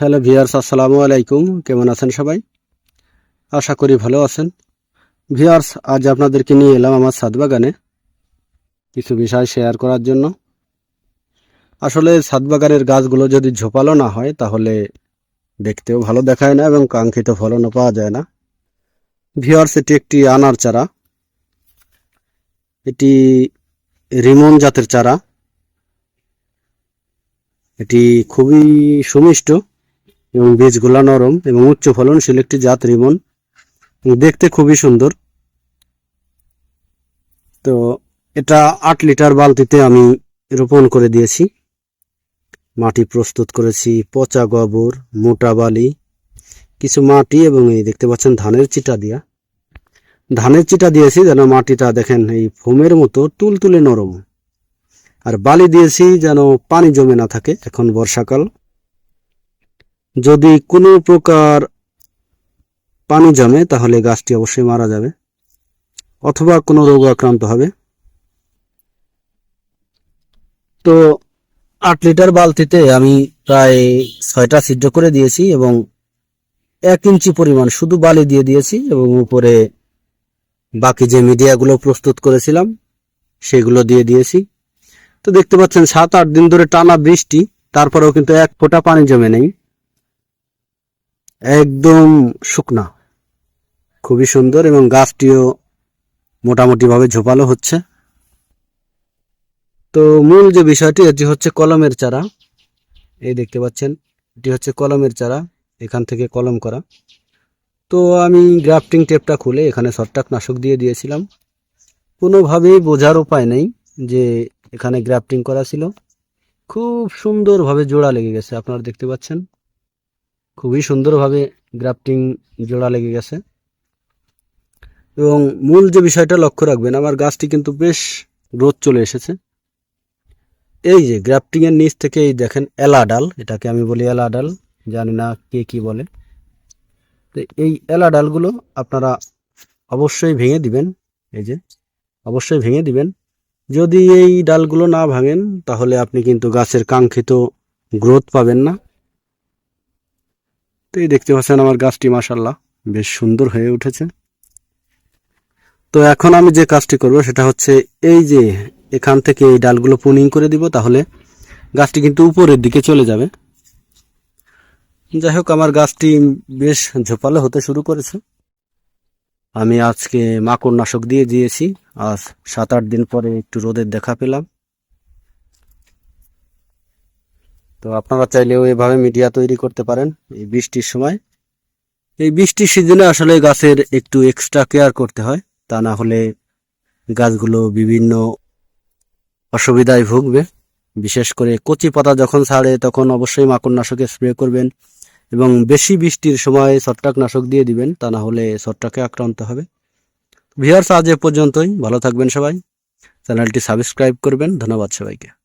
Hello viewers আসসালামু আলাইকুম। কেমন আছেন সবাই? আশা করি ভালো আছেন। ভিয়ার্স আজ আপনাদেরকে নিয়ে এলাম আমার ছাদ বাগানে কিছু বিষয় শেয়ার করার জন্য। আসলে ছাদ বাগানের গাছগুলো যদি ঝোপালো না হয়, তাহলে দেখতেও ভালো দেখায় না এবং কাঙ্ক্ষিত ফলনও পাওয়া যায় না। ভিয়ার্স এটি একটি আনার চারা। এটি রিমন জাতের চারা। এটি খুবই সুমিষ্ট। এবং বীজগুলা নরম এবং উচ্চ ফলনশীল একটি জাত রিমন দেখতে খুবই সুন্দর। তো এটা আট লিটার বালতিতে আমি রোপণ করে দিয়েছি। মাটি প্রস্তুত করেছি, পচা গোবর, মোটা বালি, কিছু মাটি এবং এই দেখতে পাচ্ছেন ধানের চিটা দিয়া। ধানের চিটা দিয়েছি যেন মাটিটা দেখেন এই ফোমের মতো তুলতুলে নরম। আর বালি দিয়েছি যেন পানি জমে না থাকে এখন বর্ষাকাল। যদি কোনো প্রকার পানি জমে, তাহলে গাছটি অবশ্যই মারা যাবে, অথবা কোনো রোগ আক্রান্ত হবে। তো আট লিটার বালতিতে আমি প্রায় ছয়টা ছিদ্র করে দিয়েছি এবং এক ইঞ্চি পরিমাণ শুধু বালি দিয়ে দিয়েছি এবং উপরে বাকি যে মিডিয়াগুলো প্রস্তুত করেছিলাম, সেগুলো দিয়ে দিয়েছি। তো দেখতে পাচ্ছেন, সাত আট দিন ধরে টানা বৃষ্টি, তারপরেও কিন্তু এক ফোঁটা পানি জমে নেই। একদম শুকনা। খুবই সুন্দর এবং গাছটিও মোটামুটি ভাবে ঝোপালো হচ্ছে। তো মূল যে বিষয়টি, এটি হচ্ছে কলমের চারা। এই দেখতে পাচ্ছেন, এটি হচ্ছে কলমের চারা, এখান থেকে কলম করা। তো আমি গ্রাফটিং টেপটা খুলে এখানে ছত্রাক নাশক দিয়ে দিয়েছিলাম। কোনোভাবেই বোঝার উপায় নেই যে এখানে গ্রাফটিং করা ছিল। খুব সুন্দরভাবে জোড়া লেগে গেছে, আপনারা দেখতে পাচ্ছেন। খুবই সুন্দরভাবে গ্রাফটিং জোড়া লেগে গেছে। এবং মূল যে বিষয়টা লক্ষ্য রাখবেন, আমার গাছটি কিন্তু বেশ গ্রোথ চলে এসেছে। এই যে গ্রাফটিং এর নিচ থেকে এই দেখেন এলা ডাল, এটাকে আমি বলি এলা ডাল, জানি না কে কি বলে। তো এই এলা ডালগুলো আপনারা অবশ্যই ভেঙে দিবেন, এই যে অবশ্যই ভেঙে দিবেন। যদি এই ডালগুলো না ভাঙেন, তাহলে আপনি কিন্তু গাছের কাঙ্ক্ষিত গ্রোথ পাবেন না। তো এই দেখতে পাচ্ছেন আমার গাছটি মাসাল্লাহ বেশ সুন্দর হয়ে উঠেছে। তো এখন আমি যে কাজটি করব সেটা হচ্ছে এই যে এখান থেকে এই ডালগুলো পুনিং করে দিব, তাহলে গাছটি কিন্তু উপরের দিকে চলে যাবে। যাই হোক, আমার গাছটি বেশ ঝোপালো হতে শুরু করেছে। আমি আজকে মাকড় নাশক দিয়ে দিয়েছি। আজ সাত আট দিন পরে একটু রোদের দেখা পেলাম। তো আপনারা চাইলেও এভাবে মিডিয়া তৈরি করতে পারেন এই বৃষ্টির সময়। এই বৃষ্টির সিজনে আসলে গাছের একটু এক্সট্রা কেয়ার করতে হয়, তা না হলে গাছগুলো বিভিন্ন অসুবিধায় ভুগবে। বিশেষ করে কচি পাতা যখন ছাড়ে, তখন অবশ্যই মাকড়নাশকে স্প্রে করবেন এবং বেশি বৃষ্টির সময় ছত্রাকনাশক দিয়ে দিবেন, তা না হলে ছত্রাকে আক্রান্ত হবে। ভিয়ার্স আজ এ পর্যন্তই। ভালো থাকবেন সবাই। চ্যানেলটি সাবস্ক্রাইব করবেন। ধন্যবাদ সবাইকে।